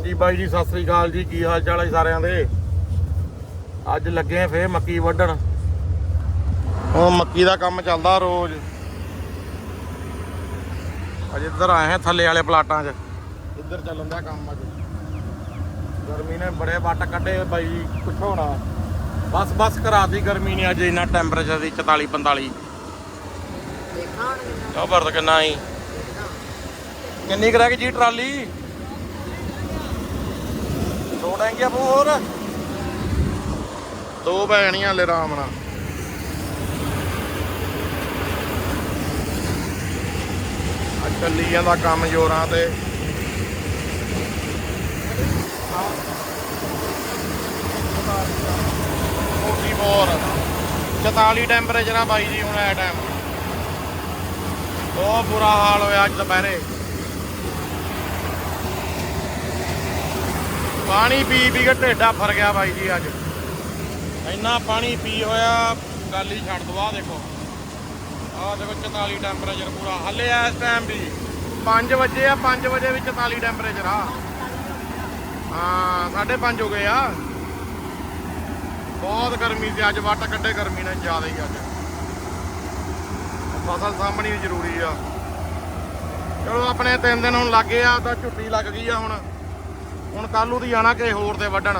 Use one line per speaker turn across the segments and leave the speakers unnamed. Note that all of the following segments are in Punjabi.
ਹਾਂਜੀ ਬਾਈ ਜੀ ਸਤਿ ਸ੍ਰੀ ਅਕਾਲ ਜੀ। ਕੀ ਹਾਲ ਚਾਲ ਹੈ ਸਾਰਿਆਂ ਦੇ? ਅੱਜ ਲੱਗੇ ਆ ਫੇਰ ਮੱਕੀ ਵੱਢਣ। ਉਹ ਮੱਕੀ ਦਾ ਕੰਮ ਚੱਲਦਾ ਰੋਜ਼। ਅੱਜ ਇੱਧਰ ਆਏ ਆ ਥੱਲੇ ਵਾਲੇ ਪਲਾਟਾਂ 'ਚ। ਇੱਧਰ ਚੱਲਣ ਦਾ ਕੰਮ ਅੱਜ। ਗਰਮੀ ਨੇ ਬੜੇ ਵੱਟ ਕੱਢੇ ਬਾਈ ਜੀ ਪੁੱਛੋ ਨਾ। ਬਸ ਬਸ ਕਰਾਤੀ ਗਰਮੀ ਨੇ ਅੱਜ ਇੰਨਾ ਟੈਂਪਰੇਚਰ ਦੀ 44 45
ਦੇਖਾਂ ਹੁਣ ਕਿੰਨਾ।
ਉਹ ਵਰਦ ਕਿੰਨਾ ਆਈ ਕਿੰਨੀ ਕੁ ਰਹਿ ਗਈ ਜੀ ਟਰਾਲੀ? ਦੋ ਟੈਂਕੀਆਂ ਪੂ ਹੋਰ। ਦੋ ਭੈਣੀਆਂ ਲੈ ਆਰਾਮ ਨਾਲ। ਅੱਜ ਚੱਲੀ ਜਾਂਦਾ ਕੰਮ ਜੋਰਾਂ ਤੇ। ਫੋਰਟੀ ਫੋਰ 44 ਟੈਂਪਰੇਚਰ ਆ ਬਾਈ ਜੀ ਹੁਣ ਐ ਟਾਈਮ ਬਹੁਤ ਬੁਰਾ ਹਾਲ ਹੋਇਆ ਅੱਜ ਦੁਪਹਿਰੇ। ਪਾਣੀ ਪੀ ਪੀ ਕੇ ਢੇਡਾ ਫਰ ਗਿਆ ਬਾਈ ਜੀ ਅੱਜ। ਇੰਨਾ ਪਾਣੀ ਪੀ ਹੋਇਆ ਗੱਲ ਹੀ ਛੱਡ ਦੋ ਆਹ ਦੇਖੋ। ਆਹ ਦੇਖੋ 44 ਟੈਂਪਰੇਚਰ ਪੂਰਾ। ਹੱਲੇ ਇਸ ਟਾਈਮ ਵੀ। 5 ਵਜੇ ਆ 5 ਵਜੇ ਵੀ 44 ਟੈਂਪਰੇਚਰ ਆ। ਹਾਂ 5:30 ਹੋ ਗਏ ਆ। ਬਹੁਤ ਗਰਮੀ ਤੇ ਅੱਜ ਵੱਟ ਕੱਢੇ ਗਰਮੀ ਨੇ ਜ਼ਿਆਦਾ ਹੀ ਅੱਜ। ਫਸਲ ਵੀ ਜ਼ਰੂਰੀ ਆ। ਚਲੋ ਆਪਣੇ ਤਿੰਨ ਦਿਨ ਹੁਣ ਲੱਗੇ ਆ ਤਾਂ ਝੁੱਟੀ ਲੱਗ ਗਈ ਆ ਹੁਣ। ਹੁਣ ਕੱਲੂ ਦੀ ਜਾਣਾ ਕਿਸੇ ਹੋਰ ਦੇ ਵੱਢਣ।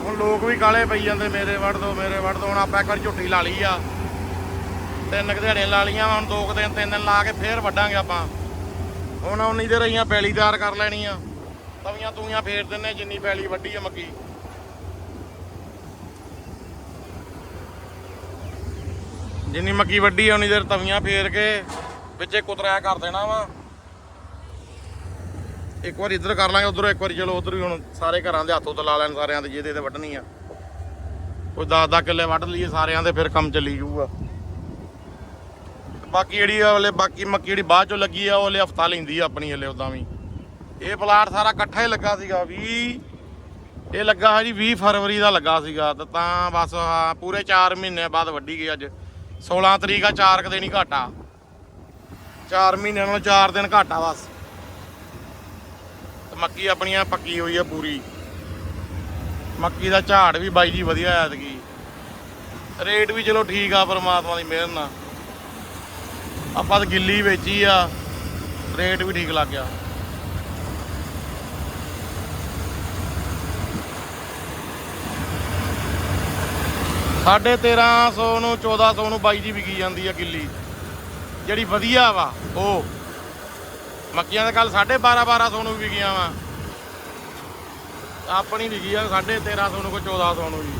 ਹੁਣ ਲੋਕ ਵੀ ਕਾਲੇ ਪਈ ਜਾਂਦੇ, ਮੇਰੇ ਵੱਢ ਦੋ, ਮੇਰੇ ਵੱਢ ਦੋ, ਹੁਣ ਆਪਾਂ ਇੱਕ ਵਾਰੀ ਝੁੱਟੀ ਲਾ ਲਈ ਆ। ਤਿੰਨ ਕੁ ਦਿਹਾੜੀਆਂ ਲਾ ਲਈਆਂ ਹੁਣ ਦੋ ਕੁ ਦਿਨ, ਤਿੰਨ ਦਿਨ ਲਾ ਕੇ ਫੇਰ ਵੱਢਾਂਗੇ ਆਪਾਂ। ਹੁਣ ਉਨੀ ਦੇ ਰਹੀਆਂ ਪੈਲੀ ਤਿਆਰ ਕਰ ਲੈਣੀ ਆ। ਤਵੀਆਂ ਤੂਈਆਂ ਫੇਰ ਦਿੰਨੇ ਜਿੰਨੀ ਪੈਲੀ ਵੱਢੀ ਆ ਮੱਕੀ। ਜਿੰਨੀ ਮੱਕੀ ਵੱਢੀ ਆ, ਉਨੀ ਦੇਰ ਤਵੀਆਂ ਫੇਰ ਕੇ ਵਿੱਚੇ ਕੁਤਰਿਆ ਕਰ ਦੇਣਾ ਵਾ। ਇੱਕ ਵਾਰ ਇੱਧਰ ਕਰ ਲਾਂਗੇ, ਉਧਰ ਇੱਕ ਵਾਰੀ ਚਲੋ ਉਧਰ ਵੀ ਹੁਣ ਸਾਰੇ ਘਰਾਂ ਦੇ ਹੱਥੋਂ ਤਾਂ ਲਾ ਲੈਣ, ਸਾਰਿਆਂ ਦੇ ਜਿਹਦੇ ਤੇ ਵੱਢਣੀ ਆ। ਕੋਈ 10-10 ਕਿੱਲੇ ਵੱਢ ਲਈਏ ਸਾਰਿਆਂ ਦੇ, ਫਿਰ ਕੰਮ ਚੱਲੀ ਜਾਊਗਾ। ਬਾਕੀ ਜਿਹੜੀ ਆ ਹਲੇ ਬਾਕੀ ਮੱਕੀ ਜਿਹੜੀ ਬਾਅਦ ਚੋਂ ਲੱਗੀ ਆ, ਉਹ ਹਲੇ ਹਫਤਾ ਲੈਂਦੀ ਆ ਆਪਣੀ ਹਲੇ ਉਦਾਂ ਵੀ। ਇਹ ਪਲਾਟ ਸਾਰਾ ਇਕੱਠਾ ਹੀ ਲੱਗਾ ਸੀਗਾ 20 ਇਹ ਲੱਗਾ ਹੈ ਜੀ 20 ਫਰਵਰੀ ਦਾ ਲੱਗਾ ਸੀਗਾ, ਤੇ ਤਾਂ ਬਸ ਆਹ ਪੂਰੇ 4 ਮਹੀਨੇ ਬਾਅਦ ਵੱਢੀ ਗਈ ਅੱਜ। 16 ਤਰੀਕ ਆ 4 ਕੁ ਦਿਨ ਹੀ ਘਾਟਾ। 4 ਮਹੀਨਿਆਂ ਨਾਲੋਂ 4 ਦਿਨ ਘਾਟਾ ਬਸ। ਮੱਕੀ ਆਪਣੀਆਂ ਪੱਕੀ ਹੋਈ ਆ ਪੂਰੀ। ਮੱਕੀ ਦਾ ਝਾੜ ਵੀ ਬਾਈ ਜੀ ਵਧੀਆ ਐਤਕੀ। ਰੇਟ ਵੀ ਚਲੋ ਠੀਕ ਆ ਪਰਮਾਤਮਾ ਦੀ ਮਿਹਰ ਨਾਲ। ਆਪਾਂ ਤਾਂ ਗਿੱਲੀ ਵੇਚੀ ਆ, ਰੇਟ ਵੀ ਠੀਕ ਲੱਗ ਗਿਆ। ਸਾਢੇ 1300 ਨੂੰ 1400 ਨੂੰ ਬਾਈ ਜੀ ਵਿਕੀ ਜਾਂਦੀ ਆ ਗਿੱਲੀ। ਜਿਹੜੀ ਵਧੀਆ ਵਾ, ਉਹ। ਮੱਕੀਆਂ ਦੇ ਕੱਲ 12.5 1200 ਨੂੰ ਵਿਕੀਆਂ ਵਾ। ਆਪਣੀ ਵਿਕੀ ਆ 1350 ਨੂੰ ਕੋ 1400 ਨੂੰ ਵੀ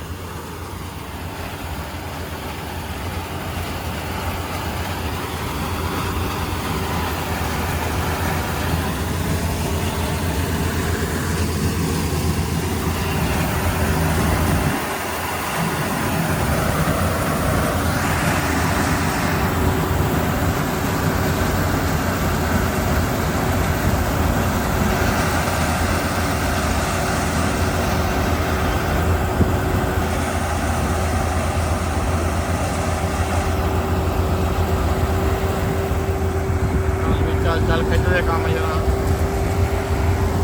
ਚੱਲ ਵੀ ਚੱਲ ਚੱਲ ਖਿੱਚਦੇ ਕੰਮ ਜਰਾ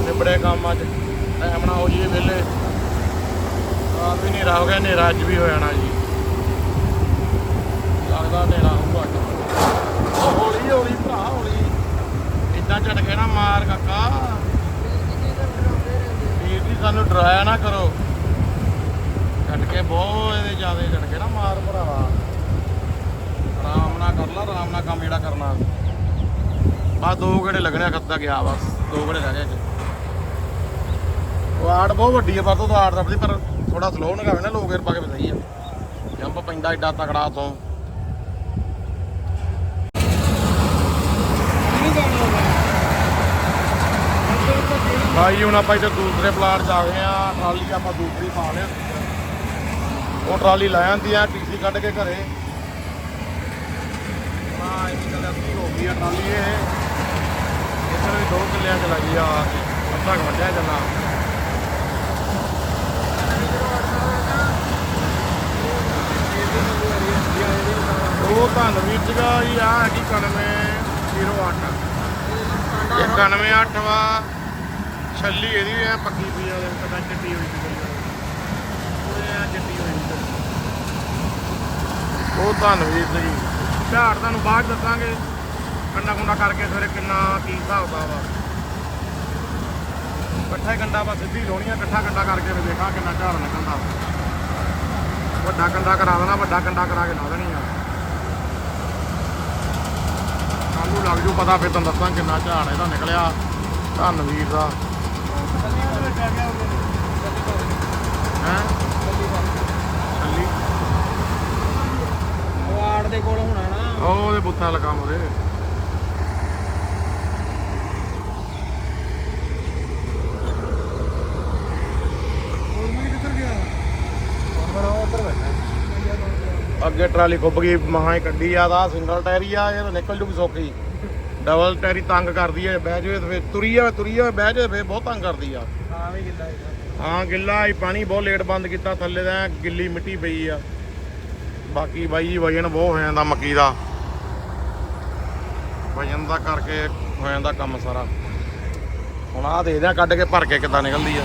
ਨਿਬੜੇ ਕੰਮ ਅੱਜ ਟਾਈਮ ਨਾਲ ਹੋ ਜੀਏ ਵਿਹਲੇ ਆ ਵੀ ਹਨੇਰਾ ਹੋ ਅੱਜ ਵੀ ਹੋ ਜਾਣਾ ਜੀ। ਲੱਗਦਾ ਹਨੇਰਾ ਹੋਊਗਾ ਅੱਜ। ਉਹ ਹੌਲੀ ਹੌਲੀ ਭਰਾ, ਹੌਲੀ। ਇਦਾਂ ਝਟਕੇ ਨਾ ਮਾਰ ਕਾਕਾ। ਵੀਰ ਜੀ, ਸਾਨੂੰ ਡਰਾਇਆ ਨਾ ਕਰੋ। ਝਟਕੇ ਬਹੁਤ ਇਹਦੇ ਜ਼ਿਆਦੇ ਝਟਕੇ ਨਾ ਮਾਰ ਭਰਾਵਾ ਆਰਾਮ ਨਾਲ ਕਰ ਲਾ, ਆਰਾਮ ਨਾਲ ਕੰਮ ਜਿਹੜਾ ਕਰਨਾ। ਆ ਦੋ ਘੜੇ ਲੱਗਣੇ ਖੱਤਾ ਗਿਆ, ਬਸ। ਦੋ ਘੜੇ ਰਹਿ ਗਏ ਉਹ ਆੜ ਬਹੁਤ ਵੱਡੀ ਆ ਪਰ ਤੋਂ ਆੜ ਦੱਬਦੀ ਪਰ ਥੋੜਾ ਸਲੋ ਨਗਾਵੇ ਨਾ, ਲੋਕ ਏਰ ਪਾ ਕੇ ਵੀ ਸਹੀ ਆ। ਜੰਪ ਪੈਂਦਾ ਏਡਾ ਤਕੜਾ ਤੋਂ ਭਾਈ, ਹੁਣ ਆਪਾਂ ਇੱਥੇ ਦੂਸਰੇ ਪਲਾਟ 'ਚ ਆ ਗਏ ਆ ਟਰਾਲੀ ਆਪਾਂ ਦੂਸਰੀ ਪਾ ਲਿਆ। ਉਹ ਟਰਾਲੀ ਲੈ ਜਾਂਦੀ ਆ ਟੀਸੀ ਕੱਢ ਕੇ ਘਰੇ। ਹਾਂ, ਇਹ ਗੱਲ ਅੱਧੀ ਹੋ ਗਈ ਆ ਟਰਾਲੀ ਇਹ। ਇੱਧਰ ਵੀ ਦੋ ਕਿੱਲਿਆਂ 'ਚ ਲੱਗੀ ਆ ਆ ਕੇ। ਅੱਧਾ ਕੁ ਵੱਢਿਆ ਉਹ ਧੰਨ ਵੀਰ ਜਗਾ ਜੀ ਆ ਹੈਗੀ 91 08 ਇਹ 98 ਵਾ। ਛੱਲੀ ਇਹਦੀ ਵੀ ਪੱਕੀ ਪਈ ਆ ਪਤਾ ਚੱਟੀ ਹੋਈ ਸੀ ਉਹ ਐ ਚੱਟੀ ਹੋਈ ਸੀ ਉਹ ਧੰਨਵੀਰ ਜੀ। ਝਾੜ ਤੁਹਾਨੂੰ ਬਾਅਦ 'ਚ ਦੱਸਾਂਗੇ। ਕੰਡਾ ਕੁੰਡਾ ਕਰਕੇ ਸਵੇਰੇ ਕਿੰਨਾ ਕੀ ਹਿਸਾਬ ਦਾ ਵਾ। ਇਕੱਠਾ ਕੰਡਾ ਵਾ, ਸਿੱਧੀ ਲਾਉਣੀ ਆ, ਇਕੱਠਾ ਕੰਡਾ ਕਰਕੇ ਫਿਰ ਦੇਖਾਂ ਕਿੰਨਾ ਝਾੜ ਨਿਕਲਦਾ ਵਾ। ਵੱਡਾ ਕੰਡਾ ਕਰਾ ਦੇਣਾ ਵੱਡਾ ਕੰਡਾ ਕਰਾ ਕੇ ਲਾ ਦੇਣੀ ਆ। ਸਾਨੂੰ ਲੱਗ ਜੂ ਪਤਾ ਫਿਰ ਤੁਹਾਨੂੰ ਦੱਸਾਂ ਕਿੰਨਾ ਝਾੜ ਇਹਦਾ ਨਿਕਲਿਆ। ਧੰਨਵੀਰ ਦਾ। ਹੈ? ਛੱਲੀ
ਵਾਰਡ ਦੇ ਕੋਲ ਹੋਣਾ ਨਾ।
ਉਹ ਉਹਦੇ ਬੁੱਤਾਂ ਲਗਾ ਮੋਰੇ ਅੱਗੇ ਟਰਾਲੀ ਖੁੱਬ ਗਈ ਮਹਾਂ ਕੱਢੀ ਆ ਦਾ ਸਿੰਗਲ ਟਾਇਰੀ ਆ ਇਹ ਤਾਂ ਨਿਕਲ ਜੂਗੀ ਸੌਖੀ। ਡਬਲ ਟਾਇਰੀ ਤੰਗ ਕਰਦੀ ਹੈ ਬਹਿ ਜਾਵੇ ਫਿਰ ਤੁਰੀ ਜਾਵੇ ਤੁਰੀ ਜਾਵੇ ਬਹਿ ਜਾਵੇ ਫਿਰ ਬਹੁਤ ਤੰਗ ਕਰਦੀ ਆ।
ਹਾਂ ਵੀ ਗਿੱਲਾ
ਹਾਂ ਗਿੱਲਾ ਹੀ ਪਾਣੀ ਬਹੁਤ ਲੇਟ ਬੰਦ ਕੀਤਾ ਥੱਲੇ ਦਾ ਐਂ ਗਿੱਲੀ ਮਿੱਟੀ ਪਈ ਆ। ਬਾਕੀ ਬਾਈ ਜੀ ਵਜਨ ਬਹੁਤ ਹੋ ਜਾਂਦਾ ਮੱਕੀ ਦਾ। ਵਜਨ ਦਾ ਕਰਕੇ ਹੋ ਜਾਂਦਾ ਕੰਮ ਸਾਰਾ। ਹੁਣ ਆਹ ਦੇਖਦੇ ਆ ਕੱਢ ਕੇ ਭਰ ਕੇ ਕਿੱਦਾਂ ਨਿਕਲਦੀ ਆ।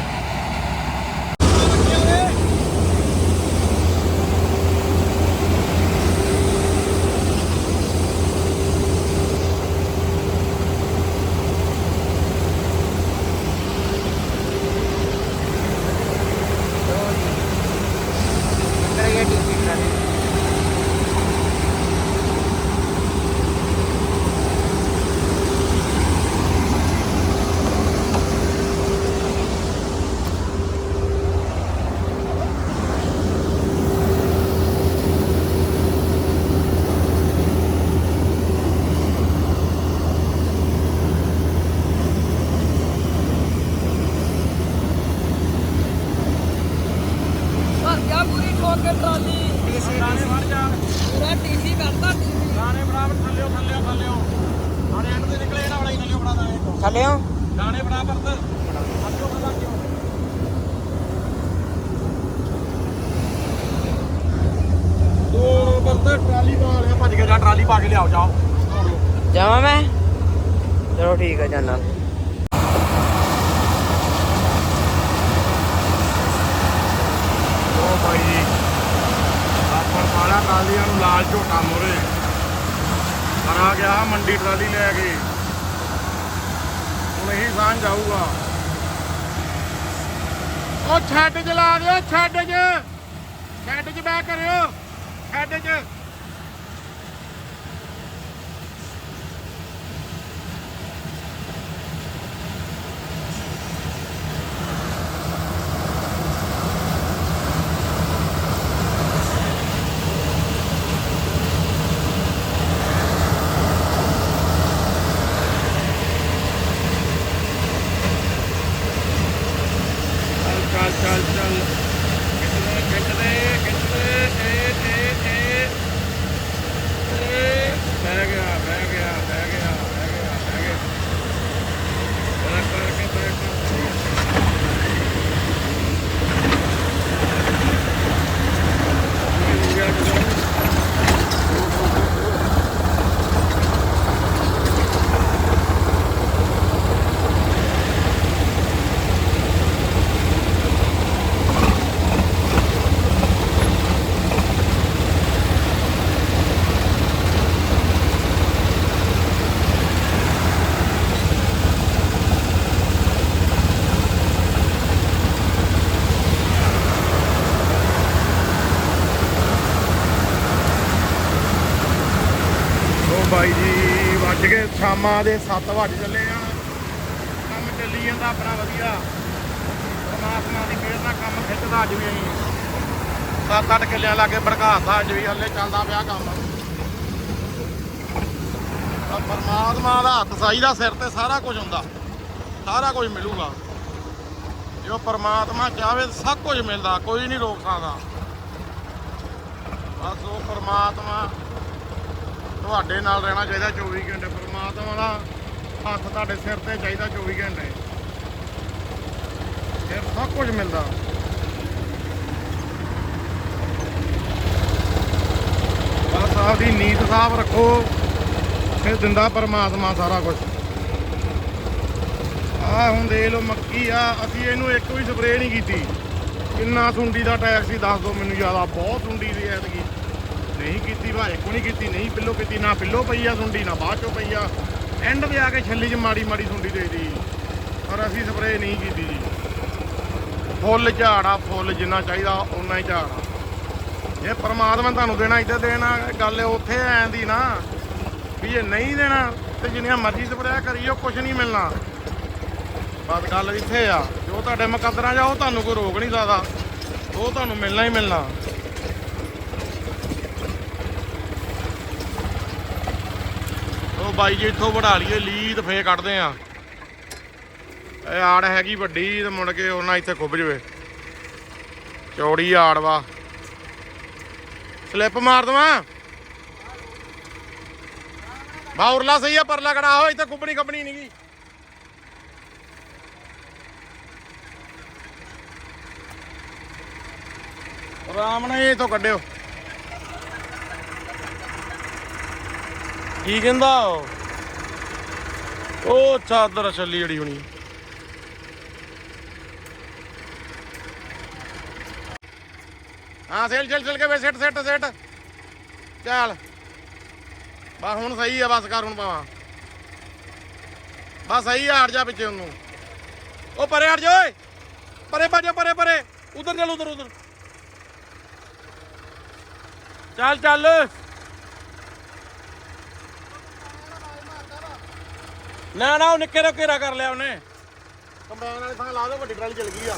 ਕੇ ਟਰਾਲੀ।
ਦਾਣੇ ਫੜ ਜਾ
ਪੂਰਾ ਟੀਸੀ ਕਰਤਾ ਟੀਸੀ
ਦਾਣੇ ਬਰਾਬਰ ਥੱਲਿਓ ਥੱਲਿਓ ਥੱਲਿਓ। ਦਾਣੇ ਐਂਡ ਤੇ ਨਿਕਲੇ ਇਹਨਾਂ ਵਾਲਾ ਹੀ ਥੱਲਿਓ ਬੜਾ ਦਾਣੇ ਤੋਂ
ਥੱਲੇ ਆ
ਦਾਣੇ ਬਰਾਬਰ ਤੇ। ਥੱਲਿਓ ਬੜਾ ਕਿਉਂ ਦੋ ਨੰਬਰ ਤੇ ਟਰਾਲੀ ਪਾ ਲਿਆ ਭੱਜ ਕੇ ਜਾ ਟਰਾਲੀ ਪਾ ਕੇ ਲਿਆਓ ਜਾਓ।
ਜਾਵਾਂ ਮੈਂ? ਚਲੋ ਠੀਕ ਆ ਜਾਨਾ।
ਭਾਈ ਜੀ। ਆਪਾਂ ਸਾਲਾ ਟਰਾਲੀਆਂ ਨੂੰ ਲਾਲ ਝੋਟਾ ਮੋਰੇ। ਕਰਾ ਗਿਆ ਮੰਡੀ ਟਰਾਲੀ ਲੈ ਕੇ। ਹੁਣ ਇਹੀ ਸਾਂਝ ਜਾਊਗਾ ਉਹ ਛੱਡ ਚ ਲਾ ਦਿਓ, ਛੱਡ ਚ। ਛੱਡ ਚ ਬੈ ਕਰਿਓ। ਛੱਡ ਚ। ਚੱਲ ਚੱਲ। ਚੱਲ ਚੱਲ ਖਿੱਚਦੇ ਖਿੱਚਦੇ ਖਿੱਚਦੇ ਏ ਏ ਏ ਏ ਬਹਿ ਗਿਆ ਬਹਿ ਗਿਆ ਬਹਿ ਗਿਆ ਬਹਿ ਗਿਆ ਬਹਿ ਗਿਆ ਬੜਾ ਕਰਕੇ ਬੈਠ ਉਹ ਬਾਈ ਜੀ ਵੱਜ ਗਏ ਸ਼ਾਮਾਂ ਦੇ 7 ਵੱਜ ਚੱਲੇ ਆ। ਕੰਮ ਚੱਲੀ ਜਾਂਦਾ ਆਪਣਾ ਵਧੀਆ। ਪਰਮਾਤਮਾ ਦੀ ਮਿਹਰ ਨਾਲ ਕੰਮ ਖਿੱਚਦਾ ਅੱਜ ਵੀ ਅਸੀਂ। ਸੱਤ ਅੱਠ ਕਿੱਲਿਆਂ ਲਾਗੇ ਭੜਕਾਤਾ ਅੱਜ ਵੀ, ਹੱਲੇ ਚੱਲਦਾ ਪਿਆ ਕੰਮ। ਤਾਂ ਪਰਮਾਤਮਾ ਦਾ ਹੱਥ ਸਾਈ ਦਾ ਸਿਰ ਤੇ ਸਾਰਾ ਕੁਝ ਹੁੰਦਾ। ਸਾਰਾ ਕੁਝ ਮਿਲੂਗਾ। ਜੋ ਪਰਮਾਤਮਾ ਚਾਹੇ ਤਾਂ ਸਭ ਕੁਝ ਮਿਲਦਾ, ਕੋਈ ਨਹੀਂ ਰੋਕ ਸਕਦਾ। ਬਸ ਉਹ ਪਰਮਾਤਮਾ ਤੁਹਾਡੇ ਨਾਲ ਰਹਿਣਾ ਚਾਹੀਦਾ 24 ਘੰਟੇ, ਪਰਮਾਤਮਾ ਦਾ ਹੱਥ ਤੁਹਾਡੇ ਸਿਰ ਤੇ ਚਾਹੀਦਾ 24 ਘੰਟੇ। ਫਿਰ ਸਭ ਕੁਝ ਮਿਲਦਾ। ਬਸ ਆਪਦੀ ਨੀਤ ਸਾਫ਼ ਰੱਖੋ, ਫਿਰ ਦਿੰਦਾ ਪਰਮਾਤਮਾ ਸਾਰਾ ਕੁਝ। ਆ ਹੁਣ ਦੇਖ ਲਓ ਮੱਕੀ ਆ, ਅਸੀਂ ਇਹਨੂੰ ਇੱਕ ਵੀ ਸਪਰੇਅ ਨਹੀਂ ਕੀਤੀ। ਕਿੰਨਾ ਸੁੰਡੀ ਦਾ ਟੈਕ ਸੀ, ਦੱਸ ਦਿਓ ਮੈਨੂੰ ਜ਼ਿਆਦਾ। ਬਹੁਤ ਸੁੰਡੀ ਦੀ ਐਤਕੀ। ਨਹੀਂ ਕੀਤੀ ਭਾਏ ਕੋ ਨਹੀਂ ਕੀਤੀ, ਨਹੀਂ ਪਿੱਲੋ ਕੀਤੀ, ਨਾ ਪਿੱਲੋ ਪਈ ਆ ਸੁੰਡੀ, ਨਾ ਬਾਅਦ ਚੋਂ ਪਈ ਆ। ਐਂਡ ਤੇ ਆ ਕੇ ਛੱਲੀ 'ਚ ਮਾੜੀ ਮਾੜੀ ਸੁੰਡੀ ਦੇ ਦੀ ਪਰ ਅਸੀਂ ਸਪਰੇਅ ਨਹੀਂ ਕੀਤੀ ਜੀ। ਫੁੱਲ ਝਾੜਾ, ਫੁੱਲ ਜਿੰਨਾ ਚਾਹੀਦਾ, ਓਨਾ ਹੀ ਝਾੜਾ। ਆ ਇਹ ਪਰਮਾਤਮਾ ਨੇ ਤੁਹਾਨੂੰ ਦੇਣਾ ਇੱਥੇ ਦੇਣਾ, ਗੱਲ ਉੱਥੇ ਐਂ ਦੀ ਨਾ, ਵੀ ਜੇ ਨਹੀਂ ਦੇਣਾ, ਤੇ ਜਿੰਨੀਆਂ ਮਰਜ਼ੀ ਸਪਰੇਅ ਕਰੀਓ ਕੁਝ ਨਹੀਂ ਮਿਲਣਾ। ਬਸ ਗੱਲ ਇੱਥੇ ਆ। ਜੋ ਤੁਹਾਡੇ ਮੁਕੱਦਰਾਂ 'ਚ ਆ, ਉਹ ਤੁਹਾਨੂੰ ਕੋਈ ਰੋਕ ਨਹੀਂ ਸਕਦਾ। ਉਹ ਤੁਹਾਨੂੰ ਮਿਲਣਾ ਹੀ ਮਿਲਣਾ। ਉਹ ਬਾਈ ਜੀ ਇੱਥੋਂ ਵੜਾ ਲਈਏ ਲੀਦ ਫੇ ਕੱਢਦੇ ਆ। ਇਹ ਆੜ ਹੈਗੀ ਵੱਡੀ, ਤੇ ਮੁੜ ਕੇ ਉਹਨਾਂ ਇੱਥੇ ਖੁੱਭ ਜਵੇ। ਚੌੜੀ ਆੜ ਵਾ। ਸਲਿੱਪ ਮਾਰ ਦਵਾਂ। ਬਾਉਰਲਾ ਸਹੀ ਆ, ਪਰਲਾ ਕੜਾ ਹੋ ਇੱਥੇ ਕੁੱਬਣੀ ਕੱਬਣੀ ਨਹੀਂਗੀ ਆਰਾਮ ਨਾਲ ਇਹ ਤੋਂ ਕੱਢਿਓ। ਕੀ ਕਹਿੰਦਾ ਉਹ? ਉਹ ਚਾਦਰ ਛੱਲੀ ਜਿਹੜੀ ਹੁਣੀ। ਹਾਂ, ਸੇਲ ਚੱਲ ਚੱਲ ਕੇ ਵੇ ਸਿੱਟ ਸਿੱਟ ਸਿੱਟ। ਚੱਲ। ਬਸ ਹੁਣ ਸਹੀ ਆ, ਬਸ ਕਰ ਹੁਣ ਪਾਵਾਂ ਬਸ ਸਹੀ ਆ, ਹਟ ਜਾ ਪਿੱਛੇ ਉਹਨੂੰ। ਉਹ ਪਰੇ ਹਟ ਜਾ, ਓਏ। ਪਰੇ ਭੱਜ ਪਰੇ ਪਰੇ। ਉਧਰ ਚੱਲ, ਉਧਰ ਉਧਰ। ਚੱਲ ਚੱਲ। ਨਾ ਨਾ, ਉਹ ਨਿੱਕੇ ਦਾ ਘੇਰਾ ਕਰ ਲਿਆ ਉਹਨੇ। ਕੰਬਾਈਨ ਵਾਲੇ ਥਾਂ ਲਾ ਦੋ ਵੱਡੀ ਟਰਾਲੀ ਚਲ ਗਈ ਆ।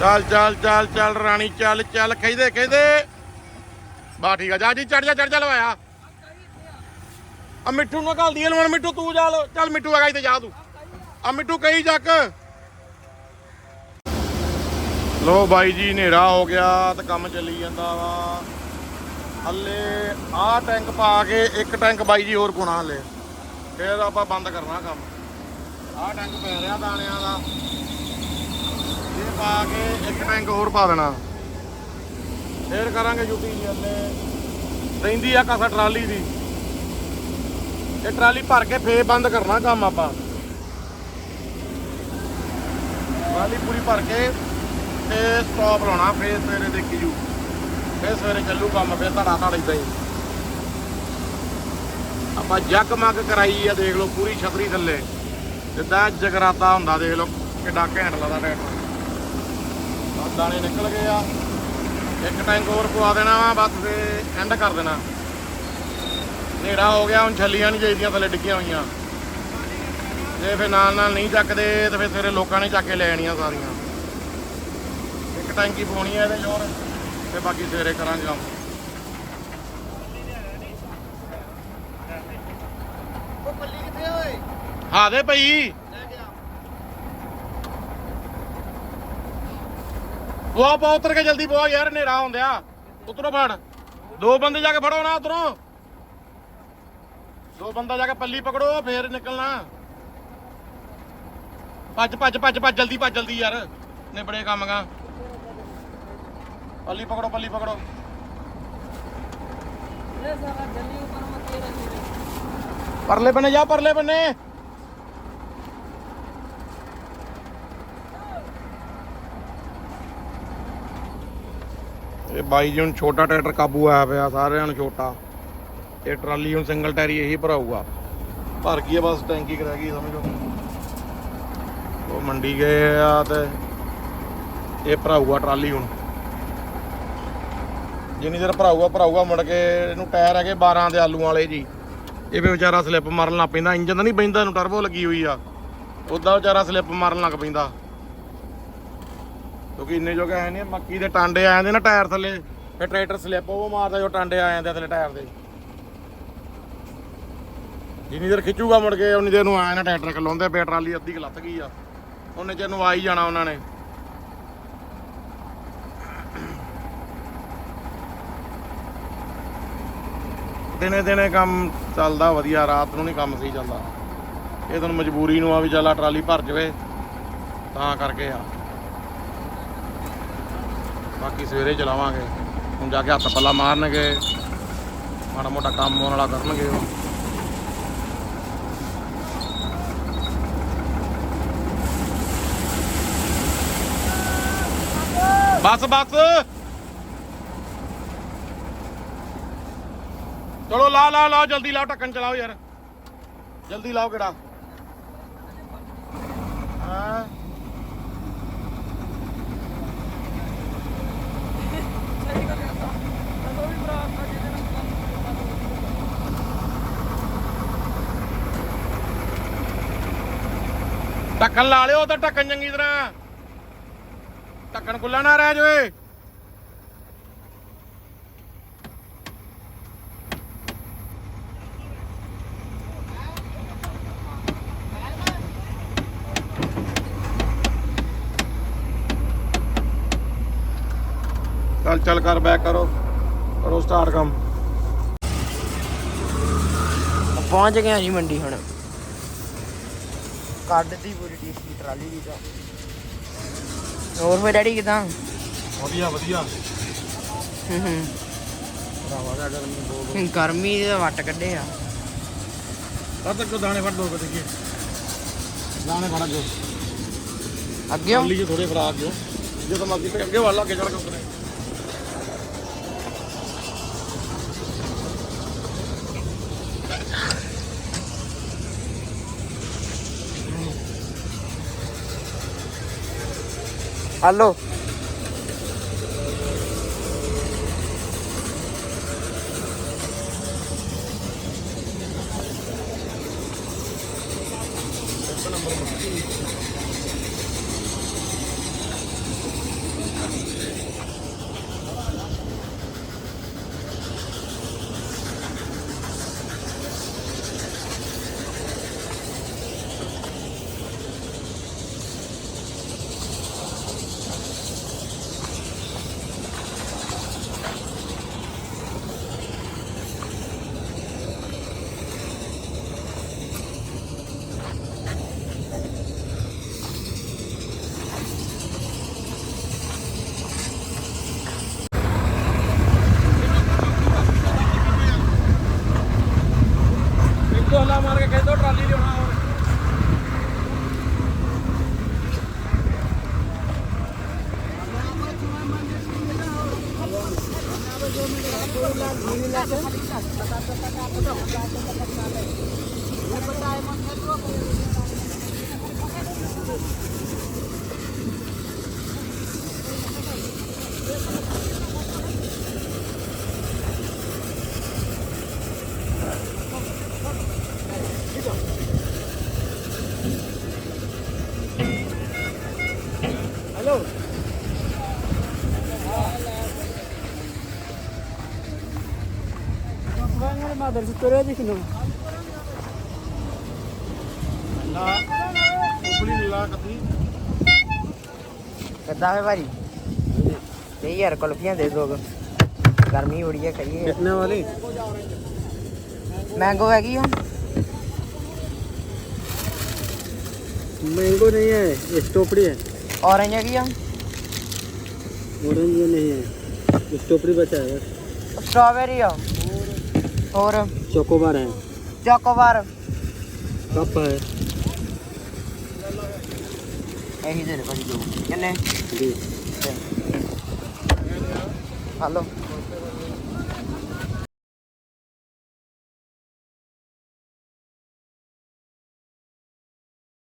ਚੱਲ ਚੱਲ ਚੱਲ ਚੱਲ, ਰਾਣੀ, ਚੱਲ ਚੱਲ ਕਹਿੰਦੇ ਕਹਿੰਦੇ ਬਾ, ਠੀਕ ਆ, ਜਾ, ਜੀ ਚੜ ਜਾ ਚੜ ਜਾ, ਲਵਾਇਆ। ਆ ਮਿੱਠੂ ਨੂੰ ਘੱਲ ਦੀ ਲਵਣ, ਮਿੱਠੂ, ਤੂੰ ਜਾ ਚੱਲ, ਮਿੱਠੂ ਹੈਗਾ ਇੱਥੇ, ਜਾ ਤੂੰ। ਆ ਮਿੱਠੂ ਕਹੀ ਚੱਕ ਲੋ ਬਾਈ ਜੀ, ਹਨੇਰਾ ਹੋ ਗਿਆ ਤੇ ਕੰਮ ਚੱਲੀ ਜਾਂਦਾ ਵਾ। ਹੱਲੇ ਆਹ ਟੈਂਕ ਪਾ ਕੇ ਇੱਕ ਟੈਂਕ ਬਾਈ ਜੀ ਹੋਰ ਪਾਉਣਾ ਹੱਲੇ। ਫਿਰ ਆਪਾਂ ਬੰਦ ਕਰਨਾ ਕੰਮ। ਆਹ ਟੈਂਕ ਪੈ ਰਿਹਾ ਦਾਣਿਆਂ ਦਾ। ਇਹ ਪਾ ਕੇ ਇੱਕ ਟੈਂਕ ਹੋਰ ਪਾ ਦੇਣਾ। ਫੇਰ ਕਰਾਂਗੇ ਯੂਟੀ ਜੀ ਹੱਲੇ। ਰਹਿੰਦੀ ਆ ਕਾਸਾ ਟਰਾਲੀ ਦੀ। ਇਹ ਟਰਾਲੀ ਭਰ ਕੇ ਫੇਰ ਬੰਦ ਕਰਨਾ ਕੰਮ ਆਪਾਂ। ਟਰਾਲੀ ਪੂਰੀ ਭਰ ਕੇ ਤੇ ਸਟਾਪ ਲਾਉਣਾ, ਫੇਰ ਸਵੇਰੇ ਦੇਖੀ ਜੂ ਫੇਰ ਸਵੇਰੇ ਚੱਲੂ ਕੰਮ, ਫੇਰ ਧੜਾ ਧੜ ਇਦਾਂ ਹੀ। ਆਪਾਂ ਜੱਗ ਮੱਗ ਕਰਾਈ ਆ, ਦੇਖ ਲਓ, ਪੂਰੀ ਛਤਰੀ ਥੱਲੇ। ਜਿੱਦਾਂ ਜਗਰਾਤਾ ਹੁੰਦਾ, ਦੇਖ ਲਓ, ਕਿੱਡਾ ਘੈਂਟ ਲੱਗਦਾ ਟਰੈਕਟਰ ਬਸ ਦਾਣੇ ਨਿਕਲ ਗਏ ਆ। ਇੱਕ ਟੈਂਕ ਹੋਰ ਪਵਾ ਦੇਣਾ ਵਾ, ਬਸ ਫੇ ਐਂਡ ਕਰ ਦੇਣਾ। ਨੇੜਾ ਹੋ ਗਿਆ, ਹੁਣ ਛੱਲੀਆਂ ਨਹੀਂ ਚਾਹੀਦੀਆਂ ਥੱਲੇ ਡਿੱਗੀਆਂ ਹੋਈਆਂ। ਜੇ ਫੇ ਨਾਲ ਨਾਲ ਨਹੀਂ ਚੱਕਦੇ, ਤੇ ਫੇ ਸਵੇਰੇ ਲੋਕਾਂ ਨੇ ਚੱਕ ਕੇ ਲੈ ਆਣੀਆਂ ਸਾਰੀਆਂ। ਟੈਂਕੀ ਪਾਉਣੀ ਹੈ ਇਹਦੇ ਜੋਰ ਤੇ ਬਾਕੀ ਸਵੇਰੇ ਕਰਾਂਗੇ ਕੰਮ।
ਉਹ ਪੱਲੀ ਕਿੱਥੇ ਓਏ?
ਹਾਂ ਦੇ ਭਈ। ਪਾ ਉਤਰ ਕੇ ਜਲਦੀ ਪਵਾ ਯਾਰ ਹਨੇਰਾ ਹੁੰਦਿਆ ਉਤਰੋ ਫੜ ਦੋ ਬੰਦੇ ਜਾ ਕੇ ਫੜੋ ਨਾ ਉਤਰੋ। ਦੋ ਬੰਦਾ ਜਾ ਕੇ ਪੱਲੀ ਪਕੜੋ ਫੇਰ ਨਿਕਲਣਾ। ਭੱਜ ਭੱਜ ਭੱਜ ਭੱਜ ਜਲਦੀ ਭੱਜ ਜਲਦੀ ਯਾਰ। ਨਿਬੜੇ ਕੰਮ ਗਾ। ਪੱਲੀ ਪਕੜੋ ਪੱਲੀ ਪਕੜੋ
ये सारा जल्दी ऊपर मत ये रखिए
ਪਰਲੇ ਬੰਨੇ ਜਾ ਪਰਲੇ ਬੰਨੇ ਇਹ ਬਾਈ ਜੀ ਹੁਣ ਛੋਟਾ ਟਰੈਕਟਰ ਕਾਬੂ ਆਇਆ ਪਿਆ ਸਾਰਿਆਂ ਨੂੰ ਛੋਟਾ ਇਹ ਟਰਾਲੀ ਹੁਣ ਸਿੰਗਲ ਟਾਇਰੀ ਇਹੀ ਭਰਾਊਗਾ ਭਰ ਗਈ ਆ ਬਸ ਟੈਂਕੀ ਰਹਿ ਗਈ ਸਮਝੋ ਉਹ ਮੰਡੀ ਗਏ ਆ ਤੇ ਇਹ ਭਰਾਊਗਾ ਟਰਾਲੀ ਹੁਣ ਜਿੰਨੀ ਦੇਰ ਭਰਾਊਗਾ ਭਰਾਊਗਾ ਮੁੜ ਕੇ ਇਹਨੂੰ ਟਾਇਰ ਹੈਗੇ 12 ਦੇ ਆਲੂ ਵਾਲੇ ਜੀ। ਇਹ ਵੀ ਵਿਚਾਰਾ ਸਲਿੱਪ ਮਾਰਨ ਲੱਗ ਪੈਂਦਾ ਇੰਜਨ ਤਾਂ ਨਹੀਂ ਬੈਂਦਾ ਇਹਨੂੰ ਟਰਬੋ ਲੱਗੀ ਹੋਈ ਆ। ਉਦਾਂ ਵਿਚਾਰਾ ਸਲਿੱਪ ਮਾਰਨ ਲੱਗ ਪੈਂਦਾ। ਕਿਉਂਕਿ ਇੰਨੇ ਜੋਗੇ ਹੈ ਨੇ ਮੱਕੀ ਦੇ ਟਾਂਡੇ ਆ ਜਾਂਦੇ ਨਾ ਟਾਇਰ ਥੱਲੇ, ਫਿਰ ਟਰੈਕਟਰ ਸਲਿੱਪ ਉਹ ਮਾਰਦਾ ਜੋ ਟਾਂਡੇ ਆ ਜਾਂਦੇ ਥੱਲੇ ਟਾਇਰ ਦੇ। ਜਿੰਨੀ ਦੇਰ ਖਿੱਚੂਗਾ ਮੁੜ ਕੇ, ਉਨੀ ਦੇਰ ਨੂੰ ਆਇਆ ਨਾ ਟਰੈਕਟਰ ਖਲੋਂਦੇ ਪਏ ਟਰਾਲੀ ਅੱਧੀ ਕੁ ਲੱਤ ਗਈ ਆ। ਉਹਨੇ ਚਿਰ ਨੂੰ ਆ ਹੀ ਜਾਣਾ ਉਹਨਾਂ ਨੇ। ਦਿਨੇ ਦਿਨੇ ਕੰਮ ਚੱਲਦਾ, ਵਧੀਆ, ਰਾਤ ਨੂੰ ਨਹੀਂ ਕੰਮ ਸਹੀ ਚੱਲਦਾ। ਇਹ ਤੁਹਾਨੂੰ ਮਜਬੂਰੀ ਨੂੰ ਆ ਵੀ ਚੱਲ ਆ ਟਰਾਲੀ ਭਰ ਜਵੇ, ਤਾਂ ਕਰਕੇ ਆ। ਬਾਕੀ ਸਵੇਰੇ ਚਲਾਵਾਂਗੇ। ਹੁਣ ਜਾ ਕੇ ਹੱਥ ਪੱਲਾ ਮਾਰਨਗੇ। ਮਾੜਾ ਮੋਟਾ ਕੰਮ ਆਉਣ ਵਾਲਾ ਕਰਨਗੇ ਉਹ। ਬਸ ਬਸ! ਚਲੋ ਲਾ ਲਾ ਲਾ, ਜਲਦੀ ਲਾਓ, ਢੱਕਣ ਚਲਾਓ ਯਾਰ। ਜਲਦੀ ਲਾਓ ਕਿਹੜਾ। ਹਾਂ? ਢੱਕਣ ਲਾ ਲਿਓ ਤਾਂ ਢੱਕਣ ਚੰਗੀ ਤਰ੍ਹਾਂ। ਢੱਕਣ ਖੁੱਲਾ ਨਾ ਰਹਿ ਜਾਵੇ। ਚੱਲ ਕਰ ਬੈਕ ਕਰੋ ਕਰੋ ਸਟਾਰਟ ਕੰਮ।
ਪਹੁੰਚ ਗਏ ਆ ਜੀ ਮੰਡੀ ਹੁਣ। ਕੱਢਦੀ ਪੂਰੀ ਟੀਸੀ ਟਰਾਲੀ ਦੀ ਤਾਂ। ਹੋਰ ਫੇ ਡੈਡੀ ਕਿਦਾਂ?
ਵਧੀਆ ਵਧੀਆ।
ਹੂੰ ਹੂੰ।
ਭਰਾਵਾ ਦਾ ਗਰਮੀ ਬੋਲ
ਗਰਮੀ ਦੇ ਵੱਟ ਕੱਢੇ ਆ।
ਤਦ ਤੱਕ ਦਾਣੇ ਫੜ ਦੋ ਕਿਤੇ ਦਾਣੇ ਫੜ ਅੱਗੇ।
ਅੱਗੇ
ਲਈ ਜੇ ਥੋੜੇ ਫੜਾ ਅੱਗੇ। ਜਦੋਂ ਮਰਜ਼ੀ ਤੇ ਅੱਗੇ ਵੱਲ ਅੱਗੇ ਚੜ ਕੇ ਉਤਰੇ
ਹਲੋ
ਇੱਕ ਦੋ ਹੱਲਾ ਮਾਰ ਕੇ ਕਹਿ ਦੋ ਟਰਾਲੀ ਲਿਆਉਣਾ ਹੋਰ
hello kadar
süt veriyorduk şimdi. कितना
है भारी यही यार कुल्फियाँ दे दो गर्मी हो रही है करिए
कितने वाली
मैंगो है हम
मैंगो नहीं है स्टोपरी है
ऑरेंज है हम
ऑरेंज नहीं है स्टोपरी बचा है
स्ट्रॉबेरी है ਹੋਰ
चोकोबार है
ਚੋਕੋਬਾਰ
कप है
ਇਹੀ ਦੇ ਦੇ ਭਾਜੀ ਦੋ ਕਿੰਨੇ
जी
ਹਲੋ